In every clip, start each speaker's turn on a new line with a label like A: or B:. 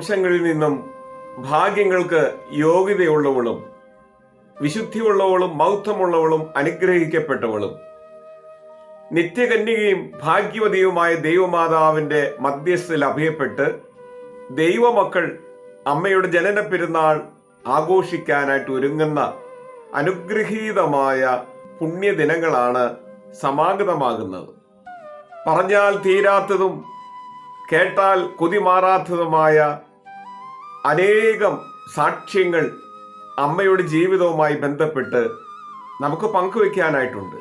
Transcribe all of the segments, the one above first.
A: സകലവംശങ്ങളിൽ നിന്നും ഭാഗ്യങ്ങൾക്ക് യോഗ്യതയുള്ളവളും വിശുദ്ധിയുള്ളവളും മൗത്വമുള്ളവളും അനുഗ്രഹിക്കപ്പെട്ടവളും. നിത്യകന്യകയും ഭാഗ്യവതിയുമായ ദൈവമാതാവിന്റെ മധ്യസ്ഥയിൽ അഭയപ്പെട്ട് ദൈവമക്കൾ അമ്മയുടെ ജനന പെരുന്നാൾ ആഘോഷിക്കാനായിട്ട് ഒരുങ്ങുന്ന അനുഗ്രഹീതമായ പുണ്യദിനങ്ങളാണ് സമാഗതമാകുന്നത്. പറഞ്ഞാൽ തീരാത്തതും കേട്ടാൽ കൊതിമാറാത്തതുമായ അനേകം സാക്ഷ്യങ്ങൾ അമ്മയുടെ ജീവിതവുമായി ബന്ധപ്പെട്ട് നമുക്ക് പങ്കുവെക്കാനായിട്ടുണ്ട്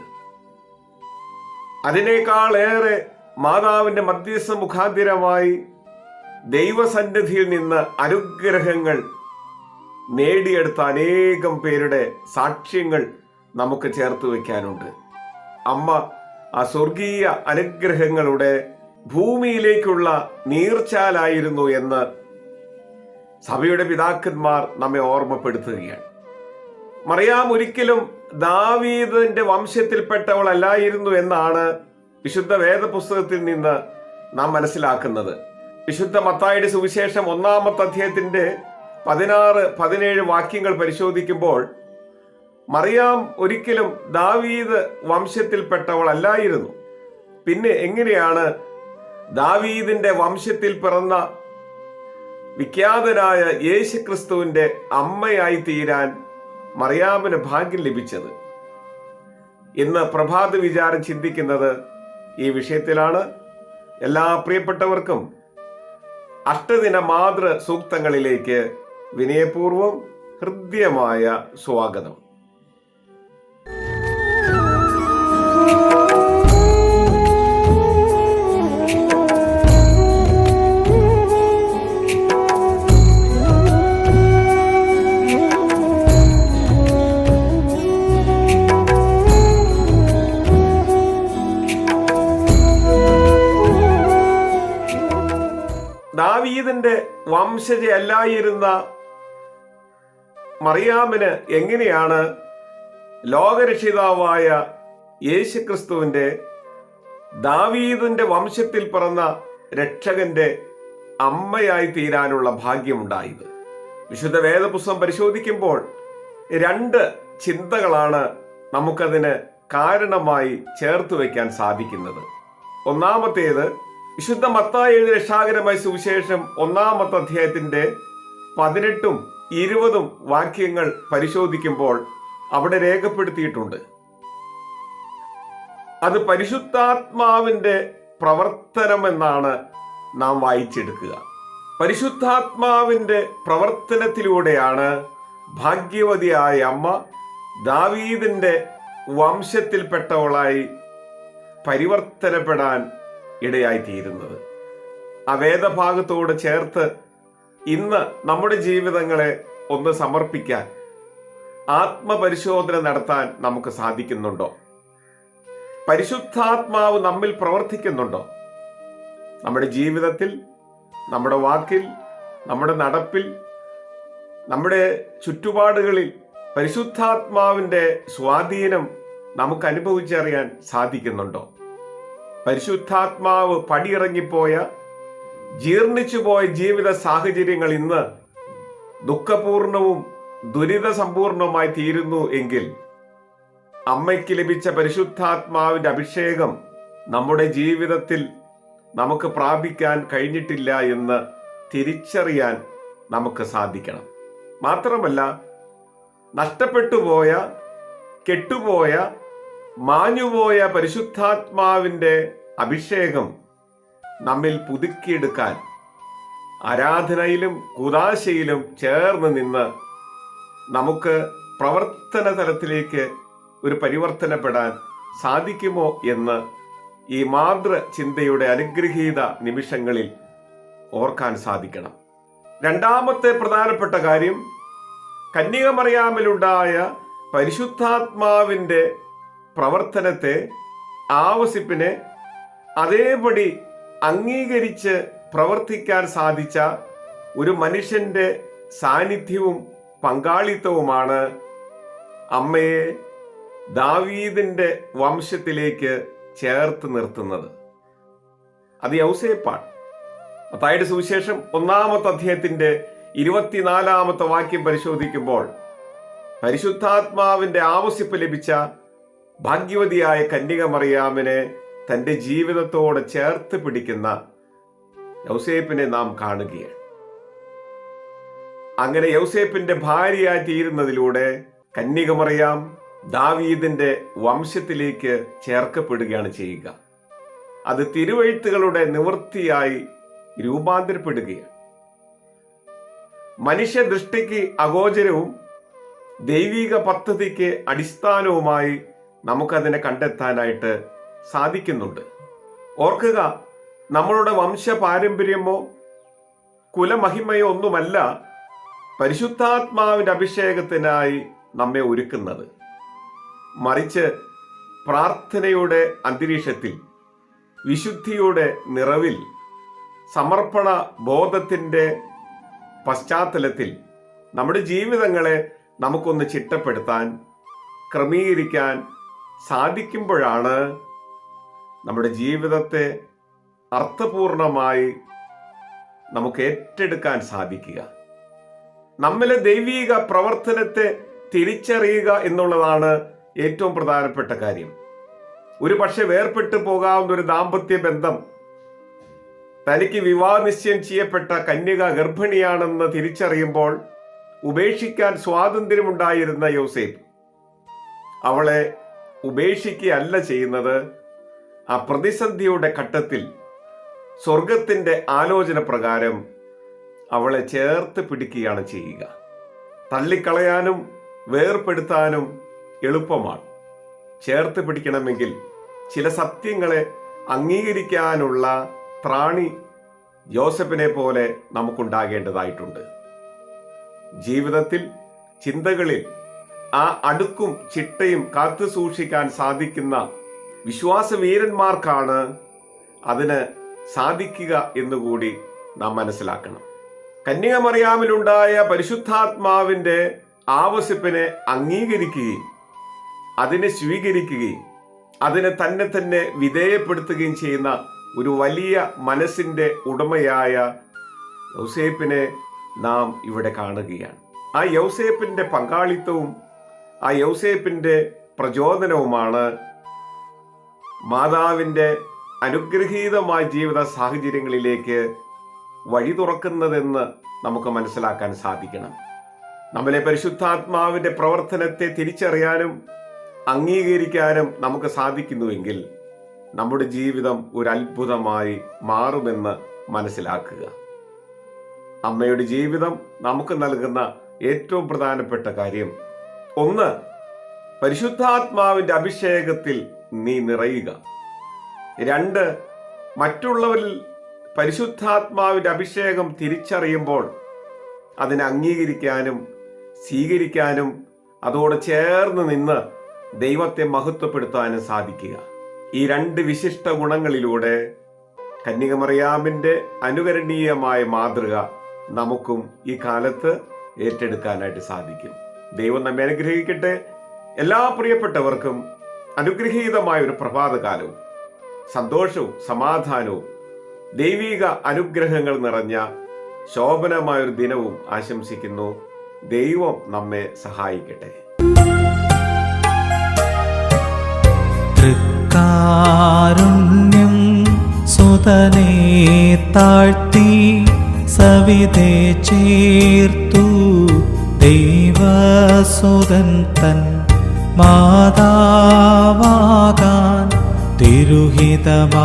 A: അതിനേക്കാളേറെ മാതാവിന്റെ മധ്യസ്ഥ മുഖാന്തിരമായി ദൈവസന്നിധിയിൽ നിന്ന് അനുഗ്രഹങ്ങൾ നേടിയെടുത്ത അനേകം പേരുടെ സാക്ഷ്യങ്ങൾ നമുക്ക് ചേർത്ത് വയ്ക്കാനുണ്ട്. അമ്മ ആ സ്വർഗീയ അനുഗ്രഹങ്ങളുടെ ഭൂമിയിലേക്കുള്ള നീർച്ചാലായിരുന്നു എന്ന് സഭയുടെ പിതാക്കന്മാർ നമ്മെ ഓർമ്മപ്പെടുത്തുകയാണ്. മറിയാം ഒരിക്കലും ദാവീദിന്റെ വംശത്തിൽപ്പെട്ടവളല്ലായിരുന്നു എന്നാണ് വിശുദ്ധ വേദപുസ്തകത്തിൽ നിന്ന് നാം മനസ്സിലാക്കുന്നത്. വിശുദ്ധ മത്തായുടെ സുവിശേഷം ഒന്നാമത്തെ അധ്യായത്തിന്റെ പതിനാറ് പതിനേഴ് വാക്യങ്ങൾ പരിശോധിക്കുമ്പോൾ മറിയാം ഒരിക്കലും ദാവീദ് വംശത്തിൽപ്പെട്ടവളല്ലായിരുന്നു. പിന്നെ എങ്ങനെയാണ് ദാവീദിന്റെ വംശത്തിൽ പിറന്ന വിഖ്യാതനായ യേശുക്രിസ്തുവിന്റെ അമ്മയായി തീരാൻ മറിയാമിന് ഭാഗ്യം ലഭിച്ചത്. ഇന്ന് പ്രഭാത വിചാരം ചിന്തിക്കുന്നത് ഈ വിഷയത്തിലാണ്. എല്ലാ പ്രിയപ്പെട്ടവർക്കും അഷ്ടദിന മാതൃ സൂക്തങ്ങളിലേക്ക് വിനയപൂർവം ഹൃദ്യമായ സ്വാഗതം. ദാവീദിന്റെ വംശജയല്ലായിരുന്ന മറിയാമിന് എങ്ങനെയാണ് ലോകരക്ഷിതാവായ യേശുക്രിസ്തുവിന്റെ ദാവീദിന്റെ വംശത്തിൽ പിറന്ന രക്ഷകന്റെ അമ്മയായി തീരാനുള്ള ഭാഗ്യമുണ്ടായത്? വിശുദ്ധ വേദപുസ്തകം പരിശോധിക്കുമ്പോൾ രണ്ട് ചിന്തകളാണ് നമുക്കതിന് കാരണമായി ചേർത്ത് വയ്ക്കാൻ സാധിക്കുന്നത്. ഒന്നാമത്തേത് വിശുദ്ധ മത്തായി എഴുതി രക്ഷാകരമായ സുവിശേഷം ഒന്നാമത്തെ അധ്യായത്തിന്റെ പതിനെട്ടും ഇരുപതും വാക്യങ്ങൾ പരിശോധിക്കുമ്പോൾ അവിടെ രേഖപ്പെടുത്തിയിട്ടുണ്ട്. അത് പരിശുദ്ധാത്മാവിന്റെ പ്രവർത്തനം എന്നാണ് നാം വായിച്ചെടുക്കുക. പരിശുദ്ധാത്മാവിന്റെ പ്രവർത്തനത്തിലൂടെയാണ് ഭാഗ്യവതിയായ അമ്മ ദാവീദിന്റെ വംശത്തിൽപ്പെട്ടവളായി പരിവർത്തനപ്പെടാൻ ഇടയായിത്തീരുന്നത്. ആ വേദഭാഗത്തോട് ചേർത്ത് ഇന്ന് നമ്മുടെ ജീവിതങ്ങളെ ഒന്ന് സമർപ്പിക്കാൻ ആത്മപരിശോധന നടത്താൻ നമുക്ക് സാധിക്കുന്നുണ്ടോ? പരിശുദ്ധാത്മാവ് നമ്മിൽ പ്രവർത്തിക്കുന്നുണ്ടോ? നമ്മുടെ ജീവിതത്തിൽ നമ്മുടെ വാക്കിൽ നമ്മുടെ നടപ്പിൽ നമ്മുടെ ചുറ്റുപാടുകളിൽ പരിശുദ്ധാത്മാവിന്റെ സ്വാധീനം നമുക്ക് അനുഭവിച്ചറിയാൻ സാധിക്കുന്നുണ്ടോ? പരിശുദ്ധാത്മാവ് പടിയിറങ്ങിപ്പോയ ജീർണിച്ചുപോയ ജീവിത സാഹചര്യങ്ങൾ ഇന്ന് ദുഃഖപൂർണവും ദുരിത സമ്പൂർണവുമായി തീരുന്നു എങ്കിൽ അമ്മയ്ക്ക് ലഭിച്ച പരിശുദ്ധാത്മാവിന്റെ അഭിഷേകം നമ്മുടെ ജീവിതത്തിൽ നമുക്ക് പ്രാപിക്കാൻ കഴിഞ്ഞിട്ടില്ല എന്ന് തിരിച്ചറിയാൻ നമുക്ക് സാധിക്കണം. മാത്രമല്ല നഷ്ടപ്പെട്ടുപോയ കെട്ടുപോയ മാഞ്ഞുപോയ പരിശുദ്ധാത്മാവിന്റെ അഭിഷേകം നമ്മിൽ പുതുക്കിയെടുക്കാൻ ആരാധനയിലും കുദാശയിലും ചേർന്ന് നിന്ന് നമുക്ക് പ്രവർത്തന തലത്തിലേക്ക് ഒരു പരിവർത്തനപ്പെടാൻ സാധിക്കുമോ എന്ന് ഈ മാതൃ ചിന്തയുടെ അനുഗ്രഹീത നിമിഷങ്ങളിൽ ഓർക്കാൻ സാധിക്കണം. രണ്ടാമത്തെ പ്രധാനപ്പെട്ട കാര്യം കന്യകമറിയാമിലുണ്ടായ പരിശുദ്ധാത്മാവിന്റെ പ്രവർത്തനത്തെ ആവസിപ്പിനെ അതേപടി അംഗീകരിച്ച് പ്രവർത്തിക്കാൻ സാധിച്ച ഒരു മനുഷ്യന്റെ സാന്നിധ്യവും പങ്കാളിത്തവുമാണ് അമ്മയെ ദാവീദിന്റെ വംശത്തിലേക്ക് ചേർത്ത് നിർത്തുന്നത്. അത് യൗസേപ്പാണ്. അതായത് സുവിശേഷം ഒന്നാമത്തെ അധ്യായത്തിന്റെ ഇരുപത്തിനാലാമത്തെ വാക്യം പരിശോധിക്കുമ്പോൾ പരിശുദ്ധാത്മാവിന്റെ ആവശ്യപ്പ് ലഭിച്ച ഭാഗ്യവതിയായ കന്യക മറിയാമിനെ തന്റെ ജീവിതത്തോടെ ചേർത്ത് പിടിക്കുന്ന യൗസേപ്പിനെ നാം കാണുകയാണ്. അങ്ങനെ യൗസേപ്പിന്റെ ഭാര്യയായി തീരുന്നതിലൂടെ കന്യക മറിയാം ദാവീദിന്റെ വംശത്തിലേക്ക് ചേർക്കപ്പെടുകയാണ് ചെയ്യുക. അത് തിരുവഴുത്തുകളുടെ നിവൃത്തിയായി രൂപാന്തരപ്പെടുകയാണ്. മനുഷ്യ ദൃഷ്ടിക്ക് അഗോചരവും ദൈവിക പദ്ധതിക്ക് അടിസ്ഥാനവുമായി നമുക്കതിനെ കണ്ടെത്താനായിട്ട് സാധിക്കുന്നുണ്ട്. ഓർക്കുക നമ്മളുടെ വംശ പാരമ്പര്യമോ കുലമഹിമയോ ഒന്നുമല്ല പരിശുദ്ധാത്മാവിന്റെ അഭിഷേകത്തിനായി നമ്മെ ഒരുക്കുന്നത്. മറിച്ച് പ്രാർത്ഥനയുടെ അന്തരീക്ഷത്തിൽ വിശുദ്ധിയുടെ നിറവിൽ സമർപ്പണ ബോധത്തിന്റെ പശ്ചാത്തലത്തിൽ നമ്മുടെ ജീവിതങ്ങളെ നമുക്കൊന്ന് ചിട്ടപ്പെടുത്താൻ ക്രമീകരിക്കാൻ സാധിക്കുമ്പോഴാണ് നമ്മുടെ ജീവിതത്തെ അർത്ഥപൂർണമായി നമുക്ക് ഏറ്റെടുക്കാൻ സാധിക്കുക. നമ്മിലെ ദൈവീക പ്രവർത്തനത്തെ തിരിച്ചറിയുക എന്നുള്ളതാണ് ഏറ്റവും പ്രധാനപ്പെട്ട കാര്യം. ഒരു പക്ഷെ വേർപെട്ടു പോകാവുന്ന ഒരു ദാമ്പത്യ ബന്ധം തനിക്ക് വിവാഹ നിശ്ചയം ചെയ്യപ്പെട്ട കന്യക ഗർഭിണിയാണെന്ന് തിരിച്ചറിയുമ്പോൾ ഉപേക്ഷിക്കാൻ സ്വാതന്ത്ര്യമുണ്ടായിരുന്ന യോസേഫ് അവളെ ഉപേക്ഷിക്കുകയല്ല ചെയ്യുന്നത്. ആ പ്രതിസന്ധിയുടെ ഘട്ടത്തിൽ സ്വർഗത്തിന്റെ ആലോചന പ്രകാരം അവളെ ചേർത്ത് പിടിക്കുകയാണ് ചെയ്യുക. തള്ളിക്കളയാനും വേർപ്പെടുത്താനും എളുപ്പമാണ്. ചേർത്ത് പിടിക്കണമെങ്കിൽ ചില സത്യങ്ങളെ അംഗീകരിക്കാനുള്ള ത്രാണി ജോസഫിനെ പോലെ നമുക്കുണ്ടാകേണ്ടതായിട്ടുണ്ട്. ജീവിതത്തിൽ ചിന്തകളിൽ ആ അടുക്കും ചിട്ടയും കാത്തു സൂക്ഷിക്കാൻ സാധിക്കുന്ന വിശ്വാസവീരന്മാർക്കാണ് അതിന് സാധിക്കുക എന്നുകൂടി നാം മനസ്സിലാക്കണം. കന്യകമറിയാമിലുണ്ടായ പരിശുദ്ധാത്മാവിന്റെ ആവശ്യപ്പിനെ അംഗീകരിക്കുകയും അതിനെ സ്വീകരിക്കുകയും അതിനെ തന്നെ തന്നെ വിധേയപ്പെടുത്തുകയും ചെയ്യുന്ന ഒരു വലിയ മനസ്സിന്റെ ഉടമയായ യൗസേപ്പിനെ നാം ഇവിടെ കാണുകയാണ്. ആ യൗസേപ്പിന്റെ പങ്കാളിത്തവും ആ യൗസേപ്പിന്റെ പ്രചോദനവുമാണ് മാതാവിന്റെ അനുഗ്രഹീതമായ ജീവിത സാഹചര്യങ്ങളിലേക്ക് വഴി തുറക്കുന്നതെന്ന് നമുക്ക് മനസ്സിലാക്കാൻ സാധിക്കണം. നമ്മളെ പരിശുദ്ധാത്മാവിന്റെ പ്രവർത്തനത്തെ തിരിച്ചറിയാനും അംഗീകരിക്കാനും നമുക്ക് സാധിക്കുന്നുവെങ്കിൽ നമ്മുടെ ജീവിതം ഒരു അത്ഭുതമായി മാറുമെന്ന് മനസ്സിലാക്കുക. അമ്മയുടെ ജീവിതം നമുക്ക് നൽകുന്ന ഏറ്റവും പ്രധാനപ്പെട്ട കാര്യം ഒന്ന് പരിശുദ്ധാത്മാവിന്റെ അഭിഷേകത്തിൽ നീ നിറയുക. രണ്ട് മറ്റുള്ളവരിൽ പരിശുദ്ധാത്മാവിന്റെ അഭിഷേകം തിരിച്ചറിയുമ്പോൾ അതിനെ അംഗീകരിക്കാനും സ്വീകരിക്കാനും അതോട് ചേർന്ന് നിന്ന് ദൈവത്തെ മഹത്വപ്പെടുത്താനും സാധിക്കുക. ഈ രണ്ട് വിശിഷ്ട ഗുണങ്ങളിലൂടെ കന്യകമറിയാമിന്റെ അനുകരണീയമായ മാതൃക നമുക്കും ഈ കാലത്ത് ഏറ്റെടുക്കാനായിട്ട് സാധിക്കും. ദൈവം നമ്മെ അനുഗ്രഹിക്കട്ടെ. എല്ലാ പ്രിയപ്പെട്ടവർക്കും അനുഗ്രഹീതമായ ഒരു പ്രഭാതകാലവും സന്തോഷവും സമാധാനവും ദൈവിക അനുഗ്രഹങ്ങൾ നിറഞ്ഞ ശോഭനമായൊരു ദിനവും ആശംസിക്കുന്നു. ദൈവം നമ്മെ സഹായിക്കട്ടെ.
B: സുതനെ താഴ്ത്തി സവിതേ ചേർത്തു ദൈവസുതൻ തൻ മാതാവാകാൻ തിരുഹിതമാർന്ന